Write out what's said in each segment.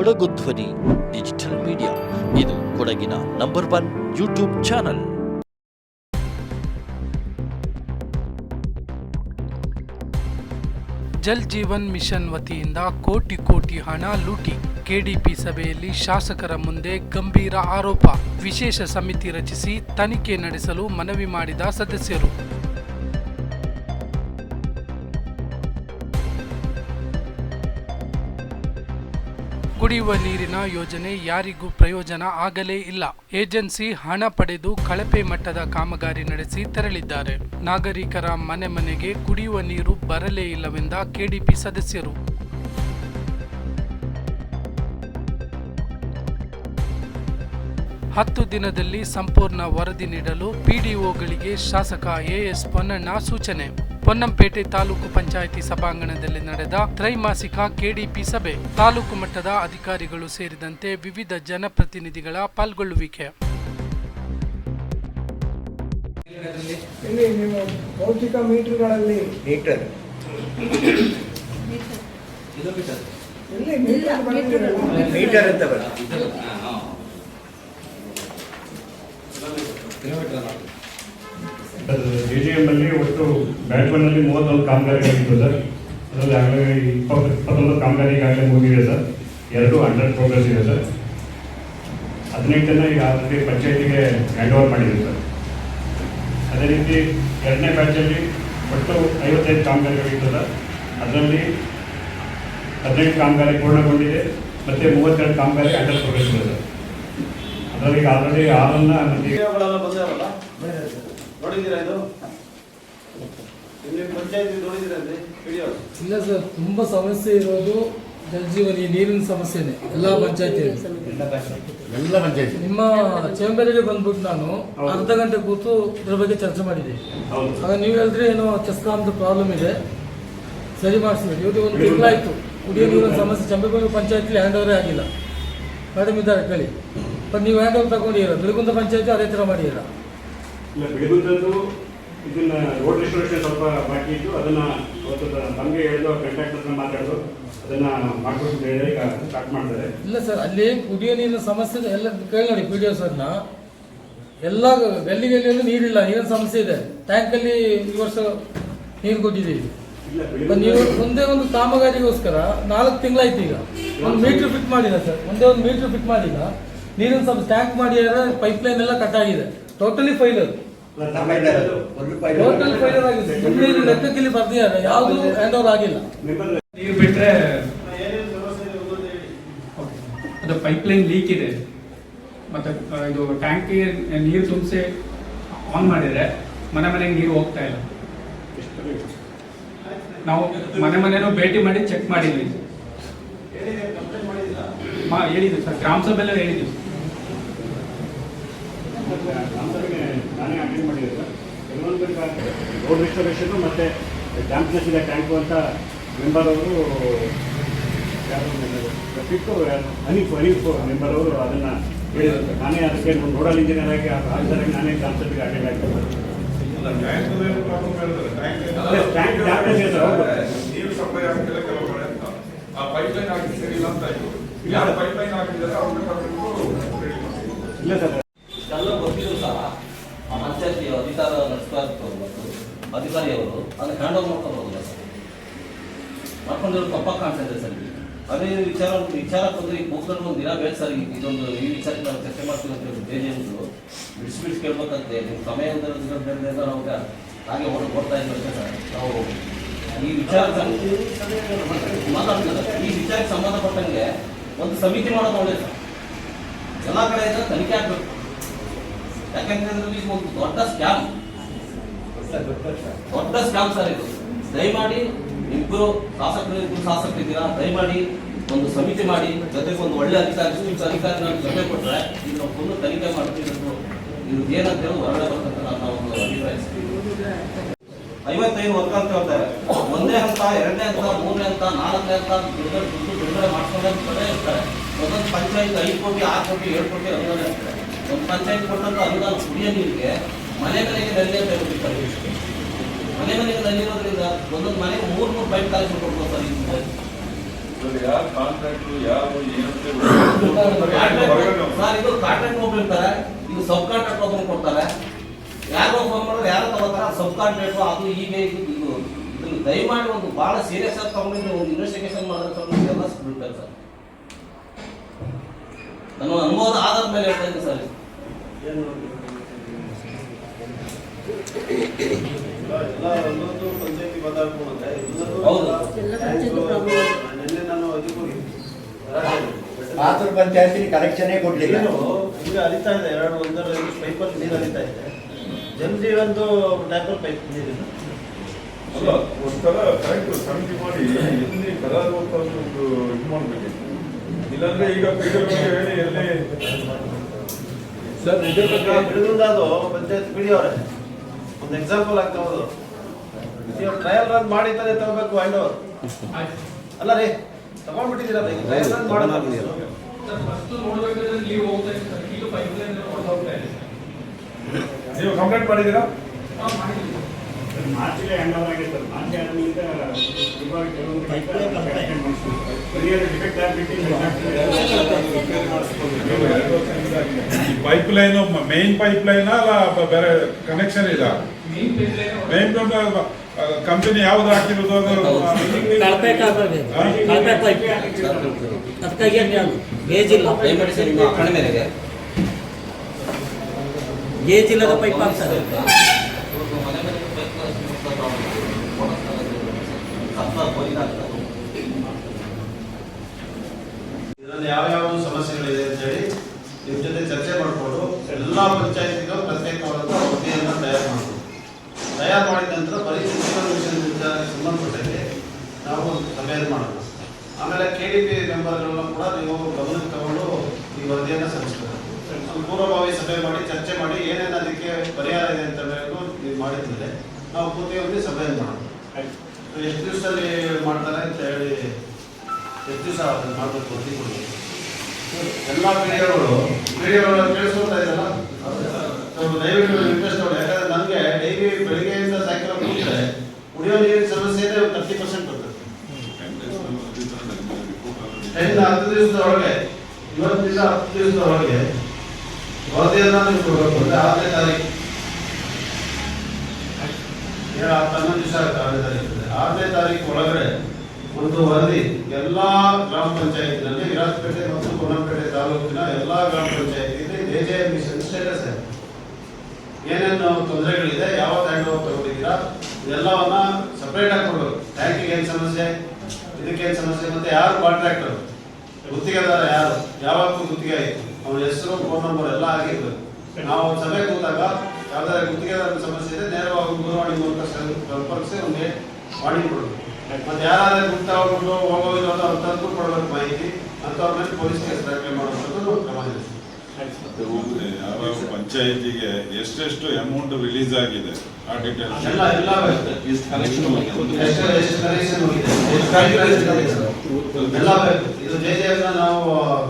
ಕೊಡಗು ಧ್ವನಿ, digital media. ಇದು ಕೊಡಗಿನ number one YouTube channel. Jal Jeevan mission ವತಿಯಿಂದ ಕೋಟಿ ಕೋಟಿ ಹಣ ಲೂಟಿ. ಕೆಡಿಪಿ ಸಭೆಯಲ್ಲಿ ಶಾಸಕರ ಮುಂದೆ ಗಂಭೀರ ಆರೋಪ. ವಿಶೇಷ ಸಮಿತಿ ರಚಿಸಿ ತನಿಖೆ ನಡೆಸಲು ಮನವಿ ಮಾಡಿದ ಸದಸ್ಯರು. ಕುಡಿಯುವ ನೀರಿನ ಯೋಜನೆ ಯಾರಿಗೂ ಪ್ರಯೋಜನ ಆಗಲೇ ಇಲ್ಲ. ಏಜೆನ್ಸಿ ಹಣ ಪಡೆದು ಕಳಪೆ ಮಟ್ಟದ ಕಾಮಗಾರಿ ನಡೆಸಿ ತೆರಳಿದ್ದಾರೆ. ನಾಗರಿಕರ ಮನೆ ಮನೆಗೆ ಕುಡಿಯುವ ನೀರು ಬರಲೇ ಇಲ್ಲವೆಂದ ಕೆಡಿಪಿ ಸದಸ್ಯರು. ಹತ್ತು ದಿನದಲ್ಲಿ ಸಂಪೂರ್ಣ ವರದಿ ನೀಡಲು ಪಿಡಿಒಗಳಿಗೆ ಶಾಸಕ ಎಎಸ್ ಪೊನ್ನಣ್ಣ ಸೂಚನೆ. ಪೊನ್ನಂಪೇಟೆ ತಾಲೂಕು ಪಂಚಾಯಿತಿ ಸಭಾಂಗಣದಲ್ಲಿ ನಡೆದ ತ್ರೈಮಾಸಿಕ ಕೆಡಿಪಿ ಸಭೆ. ತಾಲೂಕು ಮಟ್ಟದ ಅಧಿಕಾರಿಗಳು ಸೇರಿದಂತೆ ವಿವಿಧ ಜನಪ್ರತಿನಿಧಿಗಳ ಪಾಲ್ಗೊಳ್ಳುವಿಕೆ. ಇಲ್ಲಿ ನಿಮ್ಮ ಭೌತಿಕ ಮೀಟರ್ಗಳಲ್ಲಿ ಮೀಟರ್. ಅಂತ ಮೀಟರ್ ಮೀಟರ್ ಅಂತ ಬರ್ತದೆ ಜೆ ಜಿ ಎಂ ಅಲ್ಲಿ ಒಟ್ಟು ಬ್ಯಾಟ್ಮನ್ನಲ್ಲಿ ಮೂವತ್ತೊಂದು ಕಾಮಗಾರಿಗಳಿತ್ತು ಸರ್. ಅದರಲ್ಲಿ ಆಗಲೇ ಇಪ್ಪತ್ತು, ಇಪ್ಪತ್ತೊಂದು ಕಾಮಗಾರಿ ಈಗಾಗಲೇ ಮುಗಿದಿದೆ ಸರ್. ಎರಡು ಅಂಡರ್ ಪ್ರೋಗ್ರೆಸ್ ಇದೆ ಸರ್. ಹದಿನೆಂಟನ್ನು ಈಗ ಆಲ್ರೆಡಿ ಪಂಚಾಯತಿಗೆ ಹ್ಯಾಂಡ್ ಓವರ್ ಮಾಡಿದೆ ಸರ್. ಅದೇ ರೀತಿ ಎರಡನೇ ಬ್ಯಾಚಲ್ಲಿ ಒಟ್ಟು ಐವತ್ತೈದು ಕಾಮಗಾರಿಗಳಿತ್ತು ಸರ್. ಅದರಲ್ಲಿ ಹದಿನೆಂಟು ಕಾಮಗಾರಿ ಪೂರ್ಣಗೊಂಡಿದೆ. ಮತ್ತು ಮೂವತ್ತೆರಡು ಕಾಮಗಾರಿ ಅಂಡರ್ ಪ್ರೋಗ್ರೆಸ್ ಇದೆ ಸರ್. ಈಗ ಆಲ್ರೆಡಿ ವಿಡಿಯೋಗಳೆಲ್ಲ ಬಂದಾವಲ್ಲ ನೋಡಿದ್ದೀರಾ ಇದು? ಇಲ್ಲಿ ಪಂಚಾಯತ್ ನೋಡಿದ್ದೀರಾ ಅಂದ್ರೆ ವಿಡಿಯೋ ಇಲ್ಲ ಸರ್ ತುಂಬ ಸಮಸ್ಯೆ ಇರೋದು ಜಲಜೀವನಿ ನೀರಿನ ಸಮಸ್ಯೆನೆ ಎಲ್ಲ ಪಂಚಾಯತಿ. ಎಲ್ಲ ಪಂಚಾಯತಿ. ನಿಮ್ಮ ಚೇಂಬರಿಗೆ ಬಂದ್ಬಿಟ್ಟು ನಾನು ಅರ್ಧ ಗಂಟೆ ಕೂತು ಇದ್ರ ಬಗ್ಗೆ ಚರ್ಚೆ ಮಾಡಿದೆ. ಹೌದು. ಆಗ ನೀವು ಹೇಳಿದ್ರೆ ಏನೋ ಅಂತ ಪ್ರಾಬ್ಲಮ್ ಇದೆ. ಸರಿ ಮಾಡಿಸಿದ್ರೆ ಇವತ್ತು ಒಂದು ತಿಂಗಳಾಯ್ತು. ಕುಡಿಯೋ ನೀರಿನ ಸಮಸ್ಯೆ. ಚಂಬೆಗೂ ಪಂಚಾಯತ್ಲಿ ಹ್ಯಾಂಡ್ ಓವರೇ ಆಗಿಲ್ಲ. ಮೇಡಮ್ ಇದ್ದಾರೆ ಕೇಳಿ. ಬಟ್ ನೀವು ಹ್ಯಾಂಡ್ ಓವರ್ ತಗೊಂಡಿರೋ ಬಿಳಿಗುಂದ ಪಂಚಾಯತಿ ಅದೇ ಥರ ಮಾಡಿದ್ದೀರಾ? ಇಲ್ಲ ಬೆಳಗುಂದದ್ದು ಇದನ್ನ ರೋಡ್ ರೆಸ್ಟೋರೇಷನ್ ಸ್ವಲ್ಪ ಬಾಕಿ ಇತ್ತು. ಅದನ್ನ ಅವತ್ತು ನಮಗೆ ಹೇಳಿದ್ರು ಕಾಂಟ್ರಾಕ್ಟರ್ ಹತ್ರ ಮಾತಾಡಿದ್ರು. ಅದನ್ನ ಅಂತ ಹೇಳಿ ಈಗ ಸ್ಟಾರ್ಟ್ ಮಾಡ್ತಾರೆ. ಇಲ್ಲ ಸರ್ ಅಲ್ಲಿ ಕುಡಿಯೋ ನೀರಿನ ಸಮಸ್ಯೆ ಎಲ್ಲ ಕೇಳಿ ನೋಡಿ ಪಿ ಡಿ ಒ ಸರ್ನ ಎಲ್ಲ ಗಲ್ಲಿ ಗಲ್ಲಿಯಲ್ಲೂ ನೀರಿಲ್ಲ ನೀರಿನ ಸಮಸ್ಯೆ ಇದೆ. ಟ್ಯಾಂಕಲ್ಲಿ ಈ ವರ್ಷ ನೀರು ಕೊಟ್ಟಿದ್ದೀವಿ. ನೀವು ಒಂದೇ ಒಂದು ಕಾಮಗಾರಿಗೋಸ್ಕರ ನಾಲ್ಕು ತಿಂಗಳಾಯ್ತು ಈಗ. ಒಂದು ಮೀಟ್ರ್ ಫಿಟ್ ಮಾಡಿಲ್ಲ ಸರ್. ಒಂದೇ ಒಂದು ಮೀಟ್ರ್ ಫಿಟ್ ಮಾಡಿಲ್ಲ. ನೀರಿನ ಸ್ವಲ್ಪ ಟ್ಯಾಂಕ್ ಮಾಡಿದರೆ ಪೈಪ್ ಲೈನ್ ಎಲ್ಲ ಕಟ್ ಆಗಿದೆ. ಟೋಟಲಿ ಫೈಲರ್ ಟೋಟಲ್ ಫೈಲರ್ ಆಗಿದೆ. ಸುಮ್ಮನೆ ಲೆಕ್ಕಕ್ಕಿಲ್ಲಿ ಬರ್ದಿದ್ದಾರೆ ಯಾವುದು ಹ್ಯಾಂಡ್ ಓವರ್ ಆಗಿಲ್ಲ. ನೀರು ಬಿಟ್ಟರೆ ಅದು ಪೈಪ್ ಲೈನ್ ಹೇಳಿ. ಅದು ಪೈಪ್ಲೈನ್ ಲೀಕ್ ಇದೆ. ಮತ್ತೆ ಇದು ಟ್ಯಾಂಕಿಗೆ ನೀರು ತುಂಬಿಸಿ ಆನ್ ಮಾಡಿದರೆ ಮನೆ ಮನೆಗೆ ನೀರು ಹೋಗ್ತಾ ಇಲ್ಲ. ನಾವು ಮನೆ ಮನೆನೂ ಭೇಟಿ ಮಾಡಿ ಚೆಕ್ ಮಾಡಿದ್ವಿ. ಹೇಳಿದ್ವಿ ಸರ್. ಗ್ರಾಮ ಸಭೆಲ್ಲ ಹೇಳಿದ್ವಿ ನಮ್ಮದರಿಗೆ ನಾನೇ ಅಟೆಂಡ್ ಮಾಡಿದೆ ಸರ್ ಕೆಲವೊಂದು ರೋಡ್ ರೆಸ್ಟೋರೇಷನ್ ಮತ್ತೆ ಡ್ಯಾಂಪ್ನೆಸ್ ಇದೆ ಟ್ಯಾಂಕು ಅಂತ ಮೆಂಬರ್ ಅವರು ಯಾರು ರಫೀಕು ಅನೀಫ್ ಹನೀಫ್ ಹನೀಫ್ ಮೆಂಬರ್ ಅವರು ಅದನ್ನು ಹೇಳಿದ್ರು. ನಾನೇ ಅದಕ್ಕೆ ನೋಡಲ್ ಇಂಜಿನಿಯರ್ ಆಗಿ ಆಫೀಸರಾಗಿ ನಾನೇ ಸಭೆಗೆ ಅಟೆಂಡ್ ಆಗ್ತದೆ ಟ್ಯಾಂಕ್ ಡ್ಯಾಂಪ್ನೆಸ್ ಇದೆ ಸರ್ ಹೌದು. ನೀರು ಸಪ್ಲೈ ಆಗ್ತಿಲ್ಲ ಕೆಲವು ಕಡೆ ಅಂತ. ಆ ಪೈಪ್ ಲೈನ್ ಹಾಕಿ ಅಂತ ಆಯ್ತು. ಯಾರು ಪೈಪ್ ಲೈನ್ ಹಾಕಿದ್ದಾರೆ ಅವ್ರನ್ನ ಕರ್ಕೊಂಡು ಇಲ್ಲ ಸರ್ ಎಲ್ಲ ಗೊತ್ತಿದ್ರು ಸಹ ಆ ಪಂಚಾಯತಿ ಅಧಿಕಾರ ನಡೆಸ್ತಾ ಇರ್ತಾರೆ ಮತ್ತು ಅಧಿಕಾರಿಯವರು ಅದನ್ನ ಹ್ಯಾಂಡ್ ಓವರ್ ಮಾಡ್ಕೊಂಡು ಸರ್ ಮಾಡ್ಕೊಂಡಿರೋ ತಪ್ಪಾಗಿ ಕಾಣ್ತಾ ಸರ್. ಅದೇ ವಿಚಾರ ವಿಚಾರ ಬಂದ್ರೆ ಈ ಕೂತ್ಕೊಂಡು ಒಂದು ದಿನ ಬೇಕು ಸರ್, ಇದೊಂದು ಈ ವಿಚಾರಕ್ಕೆ ನಾವು ಚರ್ಚೆ ಮಾಡ್ತೀವಿ ಅಂತ ಒಂದು ಬಿಡಿಸಿ ಬಿಡಿಸಿ ಕೇಳ್ಬೇಕಂತೆ ನಿಮ್ಮ ಸಮಯ ಅಂದ್ರೆ ನಾವು ಹಾಗೆ ಓಡ್- ಇದ್ವಿ ಅಷ್ಟೇ ಸರ್. ನಾವು ಈ ವಿಚಾರ ಮಾತಾಡ್ತಿಲ್ಲ ಈ ವಿಚಾರಕ್ಕೆ ಸಂಬಂಧಪಟ್ಟಂಗೆ ಒಂದು ಸಮಿತಿ ಮಾಡೋದು ಒಳ್ಳೇದು ಸರ್. ಎಲ್ಲ ಕಡೆಯಿಂದ ತನಿಖೆ ಆಗ್ಬೇಕು. ಯಾಕಂದ್ರೆ ಒಂದು ದೊಡ್ಡ ಸ್ಕ್ಯಾಮ್ ದೊಡ್ಡ ಸ್ಕ್ಯಾಮ್ ಸರ್ ಇದು. ದಯಮಾಡಿ ಇಬ್ಬರು ಶಾಸಕರು ಇಬ್ಬರು ಶಾಸಕರಿದ್ದೀರಾ ದಯಮಾಡಿ ಒಂದು ಸಮಿತಿ ಮಾಡಿ, ಜೊತೆಗೆ ಒಂದು ಒಳ್ಳೆ ಅಧಿಕಾರಿ ನಿಮ್ಮ ಅಧಿಕಾರಿ ನಾನು ಜೊತೆ ಕೊಟ್ಟರೆ ಇದು ಒಂದು ತನಿಖೆ ಮಾಡ್ತೀವಿ ಇದು ಏನಂತ ಹೇಳಿ ಹೊರಗಡೆ ಬರ್ತಂತ ನನ್ನ ಒಂದು ಅಭಿಪ್ರಾಯಿಸ್ತೀನಿ ಐವತ್ತೈದು ವರ್ಗ ಅಂತ ಹೇಳ್ತಾರೆ. ಒಂದೇ ಹಂತ, ಎರಡನೇ ಹಂತ, ಮೂರನೇ ಹಂತ, ನಾಲ್ಕನೇ ಹಂತ ಬಿಡುಗಡೆ ದುಡ್ಡು ಬಿಡುಗಡೆ ಮಾಡ್ಕೊಂಡೇ ಇರ್ತಾರೆ ಒಂದೊಂದು ಪಂಚಾಯತ್ ಐದು ಕೋಟಿ, ಆರು ಕೋಟಿ, ಏಳು ಕೋಟಿ ಅನುದಾನ ಇರ್ತಾರೆ ಒಂದು ಪಂಚಾಯತ್ ಕೊಟ್ಟಂತ ಅನುದಾನ ಕುಡಿಯೋ ನೀರಿಗೆ ಮನೆ ಮನೆಗೆ ನಲ್ಲಿ ಮನೆ ಮನೆಗೆ ನಲ್ಲಿ ಇರೋದ್ರಿಂದ ಒಂದೊಂದು ಮನೆಗೆ ಮೂರು ಮೂರು ಪೈಪ್ ಕಲೆಕ್ಷನ್ ಕೊಡ್ಬೋದು ಸರ್ ಯಾರು ಕಾಂಟ್ರಾಕ್ಟ್ ಸರ್ ಇದು ಕಾಂಟ್ರಾಕ್ಟ್ ಇರ್ತಾರೆ. ಇದು ಸಬ್ ಕಾಂಟ್ರಾಕ್ಟ್ ಒಬ್ರು ಕೊಡ್ತಾರೆ. ಯಾರೋ ಫೋನ್ ಮಾಡಿದ್ರೆ ಯಾರೋ ತಗೋತಾರ ಸಬ್ ಕಾಂಟ್ರಾಕ್ಟ್ ಅದು ಈಗ ಇದು ಇದು ಇದನ್ನ ದಯಮಾಡಿ ಒಂದು ಬಹಳ ಸೀರಿಯಸ್ ಆಗಿ ತಗೊಂಡಿದ್ದು ಒಂದು ಇನ್ವೆಸ್ಟಿಗೇಷನ್ ಮಾಡಿದ್ರೆ ಸ್ವಲ್ಪ ಎಲ್ಲ ಬಿಡ್ತಾರೆ ಸರ್. ನನ್ನ ಅನುಭವದ ಆಧಾರದ ಮೇಲೆ ಹೇಳ್ತಾ ಇದ್ದೀನಿ ಸರ್. ಇದು. ಎಲ್ಲ ಒಂದೊಂದು ಪಂಚಾಯತಿ ಮಾತಾಡ್ಕೊಂಡ್ರೆ ಹೌದು. ನಿನ್ನೆ ನಾನು ಇದಕ್ಕೆ ಹೋಗಿದ್ದೆ ಮಾತೃ ಪಂಚಾಯತಿ ಕನೆಕ್ಷನ್ನೇ ಕೊಡ್ಲಿಲ್ಲ. ನೀರು ಈಗ ಹರಿತಾ ಇದೆ ಎರಡು ಒಂದರ ಪೈಪಲ್ಲಿ ನೀರು ಹರಿತಾ ಇದೆ. ಜಲ್ಜೀವಂದು ಟ್ಯಾಪಲ್ ಪೈಪ್ ನೀರಿಲ್ಲ ಅಲ್ಲ ಒಂಥರ ಕರೆಕ್ಟ್ ಸಮಿತಿ ಮಾಡಿ ಎಲ್ಲಿ ಕರಾರು ಅಂತ ಒಂದು ಇದು ಮಾಡ್ಬೇಕಿತ್ತು ಇಲ್ಲಾಂದ್ರೆ ಈಗ ಪೀಠಕ್ಕೆ ಹೇಳಿ ಎಲ್ಲಿ ಸರ್ ಬಗ್ಗೆ ಬಿಡುಗಂದಾದು ಪಂಚಾಯತ್ ಬಿಡಿಯವ್ರೆ ಒಂದು ಎಕ್ಸಾಂಪಲ್ ಆಗಿ ತಗೋದು ನೀವು ಟ್ರಯಲ್ ರನ್ ಮಾಡಿದ್ದಾನೆ ತಗೋಬೇಕು ಹ್ಯಾಂಡ್ ಓವರ್ ಅಲ್ಲ ರೀ ತಗೊಂಡ್ಬಿಟ್ಟಿದ್ದೀರಲ್ಲ ಈಗ ಟ್ರಯಲ್ ರನ್ ಮಾಡೋದು ಸರ್ ಫಸ್ಟ್ ನೋಡ್ಬೇಕಾದ್ರೆ ನೀವು ನೀವು ಕಂಪ್ಲೇಂಟ್ ಮಾಡಿದ್ದೀರಾ? ಹಾ, ಮಾಡಿದ್ದೀವಿ ಸರ್. ಮಾರ್ಚ್ಗೆ ಹ್ಯಾಂಡ್ ಓವರ್ ಆಗಿದೆ ಸರ್ ಮಾರ್ಚ್ ಆದ್ಮೇಲೆ ಇವಾಗ ಕೆಲವೊಂದು defect pipe line main pipe line ಅಲ್ಲ ಬೇರೆ ಕನೆಕ್ಷನ್ ಇಲ್ಲ? ಮೇನ್ ಪೈಪ್ ಲೈನ್ ಕಂಪನಿ ಯಾವ್ದು ಹಾಕಿರೋದು ಅದು? ಗೇಜ್ ಇಲ್ಲದ ಪೈಪ್ ಹಾಕ್ತಾರೆ ಇವ್ರು ಮನೆ ಮನೆಗೆ ಪೈಪ್ ಹೋಗಿದ್ದಾರೆ ಇದರಲ್ಲಿ ಯಾವ ಯಾವ ಸಮಸ್ಯೆಗಳಿದೆ ಅಂತ ಹೇಳಿ ನಿಮ್ಮ ಜೊತೆ ಚರ್ಚೆ ಮಾಡಿಕೊಂಡು ಎಲ್ಲ ಪಂಚಾಯತಿಗೂ ಪ್ರತ್ಯೇಕವಾದಂಥ ವರದಿಯನ್ನು ತಯಾರು ಮಾಡಬೇಕು ತಯಾರು ಮಾಡಿದ ನಂತರ ಬರೀ ಜಲ ಮಿಷನ್ ಸಂಬಂಧಪಟ್ಟಂತೆ ನಾವು ಸಭೆಯನ್ನು ಮಾಡೋಣ ಆಮೇಲೆ ಕೆ ಡಿ ಪಿ ಮೆಂಬರ್ಗಳನ್ನ ಕೂಡ ನೀವು ಗಮನಕ್ಕೆ ತಗೊಂಡು ಈ ವರದಿಯನ್ನು ಸಲ್ಲಿಸಬೇಕು. ಪೂರ್ವಭಾವಿ ಸಭೆ ಮಾಡಿ, ಚರ್ಚೆ ಮಾಡಿ ಏನೇನು ಅದಕ್ಕೆ ಪರಿಹಾರ ಇದೆ ಅಂತ ಹೇಳಿ ನೀವು ಮಾಡಿದ್ಮೇಲೆ ನಾವು ಪೂರ್ತಿಯಾಗಿ ಸಭೆಯನ್ನು ಮಾಡೋಣ ಎಷ್ಟು ದಿವಸದಲ್ಲಿ ಮಾಡ್ತಾರೆ ಅಂತ ಹೇಳಿ ಎಷ್ಟು ದಿವಸ ಮಾಡಬೇಕು ಅಂತ ಕೊಡಿ ಎಲ್ಲ ಪೀಡಿಯೋಗಳು ಪೀಡಿಯೋಗಳು ಕೇಳಿಸ್ಕೊಳ್ತಾ ಇದ್ದಲ್ಲ ಸ್ವಲ್ಪ ದಯವಿಟ್ಟು ರಿಕ್ವೆಸ್ಟ್ ಮಾಡಿ ಯಾಕಂದ್ರೆ ನನಗೆ ಡೈಲಿ ಬೆಳಿಗ್ಗೆಯಿಂದ ಸಾಯಂಕಾಲ ಕೂತ್ರೆ ಕುಡಿಯೋ ನೀರಿನ ಸಮಸ್ಯೆ ಇದೆ ತರ್ಟಿ ಪರ್ಸೆಂಟ್ ಬರ್ತದೆ. ಟೆನ್ ಹತ್ತು ದಿವಸದ ಒಳಗೆ ಇವತ್ತಿಂದ ಹತ್ತು ದಿವಸದ ಒಳಗೆ ವರದಿಯನ್ನ ನೀವು ಕೊಡಬೇಕು ಅಂದರೆ ಆರನೇ ತಾರೀಕು. ಏಳು ಹತ್ತು ಹನ್ನೊಂದು ದಿವಸ ಆಗುತ್ತೆ ಆರನೇ ತಾರೀಕು ಒಳಗಡೆ ಒಂದು ವರದಿ ಎಲ್ಲ ಗ್ರಾಮ ಪಂಚಾಯತಿನಲ್ಲಿ, ವಿರಾಜಪೇಟೆ ಮತ್ತು ಕೊನ್ನಂಪೇಟೆ ತಾಲೂಕಿನ ಎಲ್ಲ ಗ್ರಾಮ ಪಂಚಾಯತಿಯಲ್ಲಿ ಜೆ ಮಿಷನ್ ಸ್ಟೇಟಸ್ ಏನೇನು ತೊಂದರೆಗಳಿದೆ, ಯಾವ ಹ್ಯಾಂಡ್ ಓವರ್ ತಗೊಂಡಿದ್ದೀರಾ, ಇದೆಲ್ಲವನ್ನ ಸಪ್ರೇಟ್ ಆಗಿ ಕೊಡಬೇಕು ಟ್ಯಾಂಕಿಗೆ ಏನು ಸಮಸ್ಯೆ? ಇದಕ್ಕೇನು ಸಮಸ್ಯೆ? ಮತ್ತೆ ಯಾರು ಕಾಂಟ್ರಾಕ್ಟರ್ ಗುತ್ತಿಗೆದಾರ ಯಾರು? ಯಾವಾಗ ಗುತ್ತಿಗೆ ಆಯಿತು. ಅವನ ಹೆಸರು ಫೋನ್ ನಂಬರ್ ಎಲ್ಲ ಆಗಿರ್ಬೇಕು. ನಾವು ಸಭೆ ಕೂತಾಗ ಯಾವ್ದಾದ್ರು ಗುತ್ತಿಗೆದಾರ ಸಮಸ್ಯೆ ಇದೆ ನೇರವಾಗಿ ದೂರವಾಣಿ ಮೂಲಕ ಸಂಪರ್ಕಿಸಿ ಅವ್ನಿಗೆ ಮಾಡಿ ಕೊಡಬೇಕು. ಮತ್ತೆ ಯಾರಾದ್ರೂ ಗುರ್ತ ಹೋಗ್ಬಿಟ್ಟು ಅಂತ ಅವ್ರು ತಂದು ಕೊಡಬೇಕು ಮಾಹಿತಿ ಅಂಥವ್ರ ಮೇಲೆ ಪೊಲೀಸ್ ಕೇಸ್ ದಾಖಲೆ ಮಾಡುವಂಥದ್ದು ಕ್ರಮ ಪಂಚಾಯತಿಗೆ ಎಷ್ಟೆಷ್ಟು ಅಮೌಂಟ್ ರಿಲೀಸ್ ಆಗಿದೆ? ಆ ಡೀಟೇಲ್ಸ್ ಎಲ್ಲ ಎಲ್ಲ ಇದು ಜೆ ಜೆ ನಾವು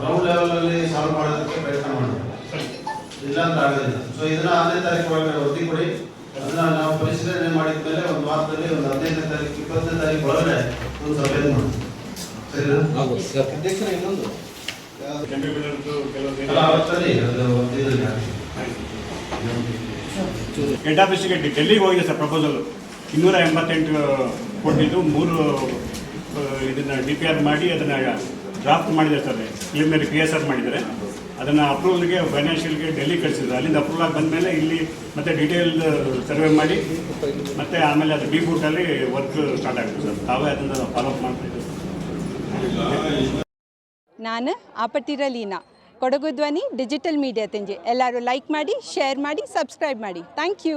ಗ್ರೌಂಡ್ ಲೆವೆಲ್ ಅಲ್ಲಿ ಸಾಲ್ವ್ ಮಾಡಬೇಕು ಅಂದ್ರೆ ಆಗೋದಿಲ್ಲ. ಸೊ ಇದನ್ನ ಹದಿನೈದು ತಾರೀಕು ಒಳಗಡೆ ವರದಿ ಕೊಡಿ. ಅದನ್ನ ನಾವು ಪರಿಶೀಲನೆ ಮಾಡಿದ ಮೇಲೆ ಒಂದು ವಾರದಲ್ಲಿ ಒಂದು ಹದಿನೈದನೇ ತಾರೀಕು, ಇಪ್ಪತ್ತನೇ ತಾರೀಕು ಒಳಗಡೆ ಒಂದು ಸಭೆ ಇನ್ನೊಂದು. ಹೆಡ್ ಆಫೀಸಿಗೆ ಡೆಲ್ಲಿಗೆ ಹೋಗಿದೆ ಸರ್ ಪ್ರಪೋಸಲ್ ಇನ್ನೂರ ಎಂಬತ್ತೆಂಟು ಕೊಟ್ಟಿದ್ದು, ಮೂರು ಇದನ್ನ ಡಿ ಪಿ ಆರ್ ಮಾಡಿ, ಅದನ್ನ ಡ್ರಾಫ್ಟ್ ಮಾಡಿದ್ರೆ sir. Preliminary P S R ಮಾಡಿದ್ದಾರೆ. ಅದನ್ನು ಅಪ್ರೂವಲ್ಗೆ ಫೈನಾನ್ಷಿಯಲ್ಗೆ ಡೆಲ್ಲಿ ಕಳಿಸಿದ್ರು. ಅಲ್ಲಿಂದ ಅಪ್ರೂವಲ್ ಆಗಿ ಬಂದಮೇಲೆ ಇಲ್ಲಿ ಮತ್ತೆ ಡೀಟೇಲ್ ಸರ್ವೆ ಮಾಡಿ, ಮತ್ತೆ ಆಮೇಲೆ ಅದು ಡಿ ಬೂಟಲ್ಲಿ ವರ್ಕ್ ಸ್ಟಾರ್ಟ್ ಆಗುತ್ತೆ ಸರ್. ತಾವೇ ಅದನ್ನು ಫಾಲೋಅಪ್ ಮಾಡ್ತಾಯಿದ್ದೀವಿ ನಾನು ಆಪತ್ತಿರ ಲೀನಾ ಕೊಡಗು ಧ್ವನಿ ಡಿಜಿಟಲ್ ಮೀಡಿಯಾ ತೆಂಜಿ ಎಲ್ಲರೂ ಲೈಕ್ ಮಾಡಿ ಶೇರ್ ಮಾಡಿ ಸಬ್ಸ್ಕ್ರೈಬ್ ಮಾಡಿ. Thank you